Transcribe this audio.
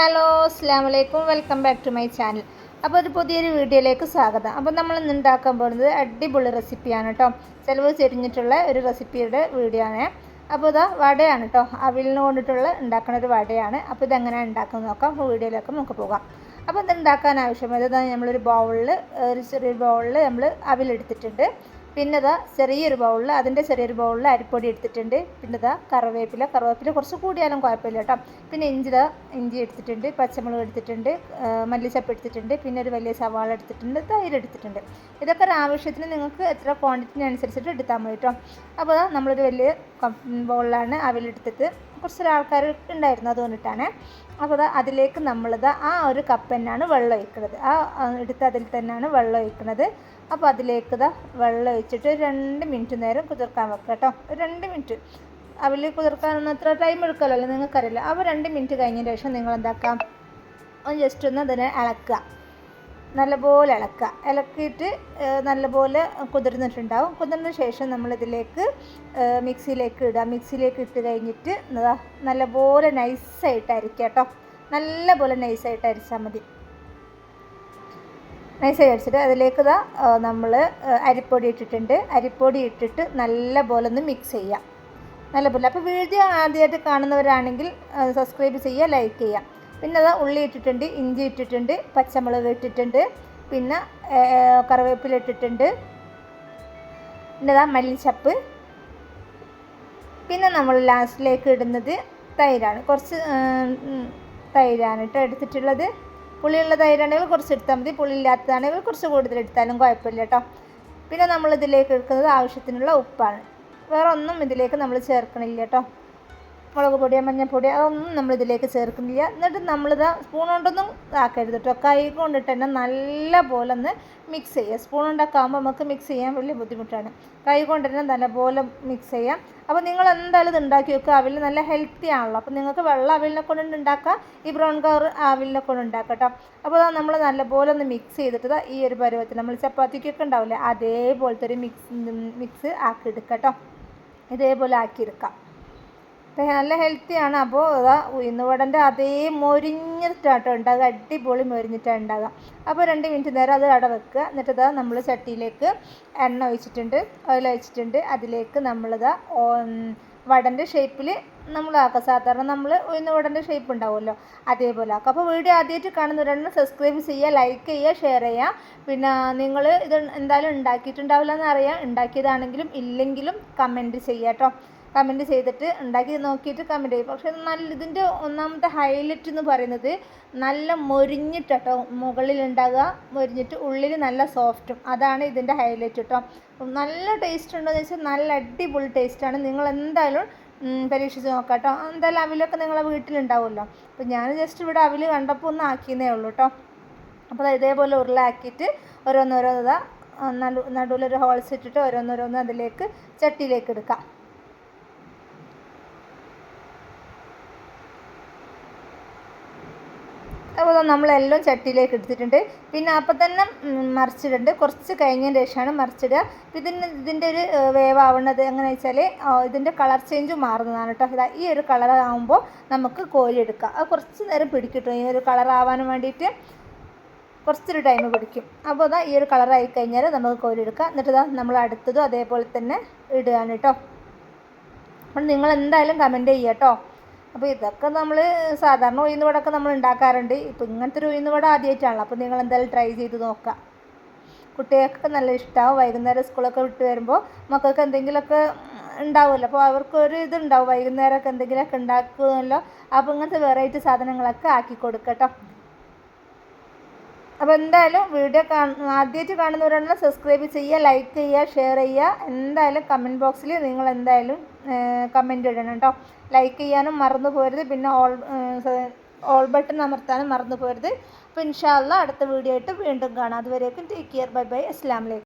Hello അസ്സാം വലൈക്കും welcome back to my channel. അപ്പോൾ ഒരു പുതിയൊരു വീഡിയോയിലേക്ക് സ്വാഗതം. അപ്പോൾ നമ്മൾ ഇന്ന് ഉണ്ടാക്കാൻ പോകുന്നത് അടിപൊളി റെസിപ്പിയാണ് കേട്ടോ ചിലവ് ചെരിഞ്ഞിട്ടുള്ള ഒരു റെസിപ്പിയുടെ വീഡിയോ ആണ്. അപ്പോൾ ഇതാ വടയാണ് കേട്ടോ അവിലിന് കൊണ്ടിട്ടുള്ള ഉണ്ടാക്കുന്ന ഒരു വടയാണ്. അപ്പോൾ ഇതെങ്ങനെയാണ് ഉണ്ടാക്കുന്നത് നോക്കാം. വീഡിയോയിലേക്ക് നമുക്ക് പോകാം. അപ്പോൾ ഇത് ഉണ്ടാക്കാൻ ആവശ്യമായത് നമ്മളൊരു ബൗളിൽ ഒരു ചെറിയ ബൗളിൽ നമ്മൾ അവിലെടുത്തിട്ടുണ്ട് പിന്നെ ഇതാ ചെറിയൊരു ബൗളിൽ അതിന്റെ ചെറിയൊരു ബൗളിൽ അരിപ്പൊടി എടുത്തിട്ടുണ്ട്. പിന്നെ ഇതാ കറിവേപ്പില. കറിവേപ്പില കുറച്ച് കൂടിയാലും കുഴപ്പമില്ല കേട്ടോ. പിന്നെ ഇഞ്ചി ഇഞ്ചി എടുത്തിട്ടുണ്ട് പച്ചമുളക് എടുത്തിട്ടുണ്ട് മല്ലിച്ചപ്പ് എടുത്തിട്ടുണ്ട് പിന്നെ ഒരു വലിയ സവാള എടുത്തിട്ടുണ്ട് തൈര് എടുത്തിട്ടുണ്ട്. ഇതൊക്കെ ഒരു ആവശ്യത്തിന് നിങ്ങൾക്ക് എത്ര ക്വാണ്ടിറ്റിന് അനുസരിച്ചിട്ട് എടുത്താൽ മതി കേട്ടോ. അപ്പോൾ നമ്മളൊരു വലിയ ബൗളിലാണ് അവിലെടുത്തിട്ട് കുറച്ചൊരാൾക്കാർ ഉണ്ടായിരുന്നു അതുകൊണ്ടിട്ടാണ് അപ്പോൾ അതിലേക്ക് നമ്മളിത് ആ ഒരു കപ്പ് തന്നെയാണ് വെള്ളം ഒഴിക്കുന്നത്. ആ എടുത്ത് അതിൽ തന്നെയാണ് വെള്ളം ഒഴിക്കുന്നത്. അപ്പോൾ അതിലേക്ക് ഇതാ വെള്ളം ഒഴിച്ചിട്ട് രണ്ട് മിനിറ്റ് നേരം കുതിർക്കാൻ വെക്കുക കേട്ടോ. രണ്ട് മിനിറ്റ് അവൽ കുതിർക്കാനൊന്നും അത്ര ടൈം എടുക്കുമല്ലോ നിങ്ങൾക്കറിയില്ല. അപ്പോൾ രണ്ട് മിനിറ്റ് കഴിഞ്ഞതിന് ശേഷം നിങ്ങൾ എന്താക്കാം ജസ്റ്റ് ഒന്ന് അതിനെ ഇളക്കുക നല്ലപോലെ ഇളക്കുക. ഇളക്കിയിട്ട് നല്ലപോലെ കുതിർന്നിട്ടുണ്ടാവും. കുതിർന്ന ശേഷം നമ്മളിതിലേക്ക് മിക്സിയിലേക്ക് ഇടുക. മിക്സിയിലേക്ക് ഇട്ട് കഴിഞ്ഞിട്ട് നല്ലപോലെ നൈസായിട്ട് അരിക്കുക കേട്ടോ. നല്ലപോലെ നൈസായിട്ട് അരിച്ചാൽ മതി. നൈസായി അരിച്ചിട്ട് അതിലേക്ക് ഇതാ നമ്മൾ അരിപ്പൊടി ഇട്ടിട്ടുണ്ട്. അരിപ്പൊടി ഇട്ടിട്ട് നല്ലപോലെ ഒന്ന് മിക്സ് ചെയ്യാം നല്ലപോലെ. അപ്പോൾ വീഡിയോ ആദ്യമായിട്ട് കാണുന്നവരാണെങ്കിൽ സബ്സ്ക്രൈബ് ചെയ്യുക ലൈക്ക് ചെയ്യുക. പിന്നെ അത് ഉള്ളി ഇട്ടിട്ടുണ്ട് ഇഞ്ചി ഇട്ടിട്ടുണ്ട് പച്ചമുളക് ഇട്ടിട്ടുണ്ട് പിന്നെ കറിവേപ്പില ഇട്ടിട്ടുണ്ട്. പിന്നെ ഇതാ മല്ലിച്ചപ്പ്. പിന്നെ നമ്മൾ ലാസ്റ്റിലേക്ക് ഇടുന്നത് തൈരാണ്. കുറച്ച് തൈരാണ് കേട്ടോ എടുത്തിട്ടുള്ളത്. പുളിയുള്ള തൈരാണെങ്കിൽ കുറച്ച് എടുത്താൽ മതി. പുളി ഇല്ലാത്തതാണെങ്കിൽ കുറച്ച് കൂടുതൽ എടുത്താലും കുഴപ്പമില്ല കേട്ടോ. പിന്നെ നമ്മൾ ഇതിലേക്ക് എടുക്കുന്നത് ആവശ്യത്തിനുള്ള ഉപ്പാണ്. വേറെ ഒന്നും ഇതിലേക്ക് നമ്മൾ ചേർക്കണില്ല കേട്ടോ. മുളക് പൊടിയോ മഞ്ഞൾപ്പൊടി അതൊന്നും നമ്മൾ ഇതിലേക്ക് ചേർക്കുന്നില്ല. എന്നിട്ട് നമ്മളിത് സ്പൂൺ കൊണ്ടൊന്നും ആക്കരുത് കേട്ടോ. കൈ കൊണ്ടിട്ട് തന്നെ നല്ല പോലെ ഒന്ന് മിക്സ് ചെയ്യുക. സ്പൂൺ ഉണ്ടാക്കാകുമ്പോൾ നമുക്ക് മിക്സ് ചെയ്യാൻ വലിയ ബുദ്ധിമുട്ടാണ്. കൈ കൊണ്ട് തന്നെ നല്ലപോലെ മിക്സ് ചെയ്യാം. അപ്പോൾ നിങ്ങൾ എന്തായാലും ഇത് ഉണ്ടാക്കി വെക്കുക. അവിൽ നല്ല ഹെൽത്തി ആണല്ലോ. അപ്പോൾ നിങ്ങൾക്ക് വെള്ളം അവിലിനെ കൊണ്ട് ഉണ്ടാക്കാം. ഈ ബ്രൗൺ കളർ അവിലിനെ കൊണ്ട് ഉണ്ടാക്കാം കേട്ടോ. അപ്പോൾ നമ്മൾ നല്ലപോലെ ഒന്ന് മിക്സ് ചെയ്തിട്ട് ഈ ഒരു പരുവത്തിൽ നമ്മൾ ചപ്പാത്തിക്കൊക്കെ ഉണ്ടാവില്ലേ? അതേപോലത്തെ ഒരു മിക്സ് മിക്സ് ആക്കി എടുക്കാം കേട്ടോ. ഇതേപോലെ ആക്കിയെടുക്കാം നല്ല ഹെൽത്തിയാണ് അപ്പോൾ അതാ ഉഴുന്നുവടന്റെ അതേ മൊരിഞ്ഞിട്ടാട്ടോ ഉണ്ടാകുക അടിപൊളി മൊരിഞ്ഞിട്ടാണ് ഉണ്ടാകുക അപ്പോൾ രണ്ട് മിനിറ്റ് നേരം അത് അട വെക്കുക. എന്നിട്ട് ഇതാ നമ്മൾ ചട്ടിയിലേക്ക് എണ്ണ ഒഴിച്ചിട്ടുണ്ട്. ഓയിൽ ഒഴിച്ചിട്ടുണ്ട്. അതിലേക്ക് നമ്മളിതാ വടന്റെ ഷേപ്പിൽ നമ്മളാക്കുക സാധാരണ നമ്മൾ ഉയർന്ന വടന്റെ ഷേപ്പ് ഉണ്ടാവുമല്ലോ. അതേപോലെ ആക്കുക അപ്പോൾ വീഡിയോ ആദ്യമായിട്ട് കാണുന്നവരാണ് സബ്സ്ക്രൈബ് ചെയ്യുക ലൈക്ക് ചെയ്യുക ഷെയർ ചെയ്യുക. പിന്നെ നിങ്ങൾ ഇത് എന്തായാലും ഉണ്ടാക്കിയിട്ടുണ്ടാവില്ല എന്നറിയാം ഉണ്ടാക്കിയതാണെങ്കിലും ഇല്ലെങ്കിലും കമന്റ് ചെയ്യാം കേട്ടോ. കമന്റ് ചെയ്തിട്ട് ഉണ്ടാക്കി നോക്കിയിട്ട് കമന്റ് ചെയ്യും. പക്ഷേ നല്ല ഇതിന്റെ ഒന്നാമത്തെ ഹൈലൈറ്റ് എന്ന് പറയുന്നത് നല്ല മൊരിഞ്ഞിട്ടോ മുകളിൽ ഉണ്ടാകുക മൊരിഞ്ഞിട്ട് ഉള്ളിൽ നല്ല സോഫ്റ്റും. അതാണ് ഇതിന്റെ ഹൈലൈറ്റ് കേട്ടോ. നല്ല ടേസ്റ്റ് ഉണ്ടോയെന്ന് വെച്ചാൽ നല്ല അടിപൊളി ടേസ്റ്റാണ് നിങ്ങൾ എന്തായാലും പരീക്ഷിച്ച് നോക്കാം കേട്ടോ. എന്തായാലും അവിലൊക്കെ നിങ്ങളെ വീട്ടിലുണ്ടാവുമല്ലോ. അപ്പോൾ ഞാൻ ജസ്റ്റ് ഇവിടെ അവിൽ കണ്ടപ്പോൾ ഒന്ന് ആക്കിയെന്നേ ഉള്ളൂ കേട്ടോ. അപ്പോൾ ഇതേപോലെ ഉരുളാക്കിയിട്ട് ഓരോന്നോരോന്നതാ നടു നടുവിലൊരു ഹോൾസ് ഇട്ടിട്ട് ഓരോന്നോരോന്ന് അതിലേക്ക് ചട്ടിയിലേക്ക് എടുക്കാം. അപ്പോൾ നമ്മളെല്ലാം ചട്ടിയിലേക്ക് എടുത്തിട്ടുണ്ട്. പിന്നെ അപ്പം തന്നെ മറിച്ചിടുന്നുണ്ട് കുറച്ച് കഴിഞ്ഞതിന് ശേഷമാണ് മറിച്ചിടുക. ഇതിന് ഇതിന്റെ ഒരു വേവാവുന്നത് എങ്ങനെ വെച്ചാൽ ഇതിന്റെ കളർ ചേഞ്ച് മാറുന്നതാണ് കേട്ടോ. ഇതാ ഈ ഒരു കളർ ആകുമ്പോൾ നമുക്ക് കോരിയെടുക്കാം അത് കുറച്ച് നേരം പിടിക്കും ഈ ഒരു കളർ ആവാൻ വേണ്ടിയിട്ട് കുറച്ചൊരു ടൈം പിടിക്കും. അപ്പോൾ അതാ ഈ ഒരു കളറായി കഴിഞ്ഞാൽ നമുക്ക് കോരിയെടുക്കാം എന്നിട്ട് ഇതാ നമ്മൾ അടുത്തതും അതേപോലെ തന്നെ ഇടുകയാണ് കേട്ടോ. അപ്പോൾ നിങ്ങൾ എന്തായാലും കമന്റ് ചെയ്യാം കേട്ടോ. അപ്പോൾ ഇതൊക്കെ നമ്മൾ സാധാരണ ഉഴുന്നുവടൊക്കെ നമ്മൾ ഉണ്ടാക്കാറുണ്ട്. ഇപ്പോൾ ഇങ്ങനത്തെ ഒരു ഉഴുന്നുവട ആദ്യമായിട്ടാണല്ലോ അപ്പോൾ നിങ്ങൾ എന്തായാലും ട്രൈ ചെയ്ത് നോക്കുക കുട്ടികൾക്കൊക്കെ നല്ല ഇഷ്ടമാവും വൈകുന്നേരം സ്കൂളൊക്കെ വിട്ട് വരുമ്പോൾ മക്കൾക്ക് എന്തെങ്കിലുമൊക്കെ ഉണ്ടാവുമല്ലോ. അപ്പോൾ അവർക്ക് ഒരു ഇതുണ്ടാവും. വൈകുന്നേരമൊക്കെ എന്തെങ്കിലുമൊക്കെ ഉണ്ടാക്കുമല്ലോ. അപ്പോൾ ഇങ്ങനത്തെ വെറൈറ്റി സാധനങ്ങളൊക്കെ ആക്കി കൊടുക്കട്ടോ. അപ്പോൾ എന്തായാലും വീഡിയോ ആദ്യമായിട്ട് കാണുന്നവരാണെങ്കിൽ സബ്സ്ക്രൈബ് ചെയ്യുക ലൈക്ക് ചെയ്യുക ഷെയർ ചെയ്യുക. എന്തായാലും കമന്റ് ബോക്സിൽ നിങ്ങൾ എന്തായാലും കമന്റ് ഇടണം കേട്ടോ ലൈക്ക് ചെയ്യാനും മറന്നു പോരുത്. പിന്നെ ഓൾ ഓൾ ബട്ടൺ അമർത്താനും മറന്നു പോരുത്. അപ്പോൾ ഇൻഷാല്ല അടുത്ത വീഡിയോ ആയിട്ട് വീണ്ടും കാണാം. അതുവരേക്കും ടേക്ക് കെയർ ബൈ ബൈ അസ്ലാം വലൈക്കും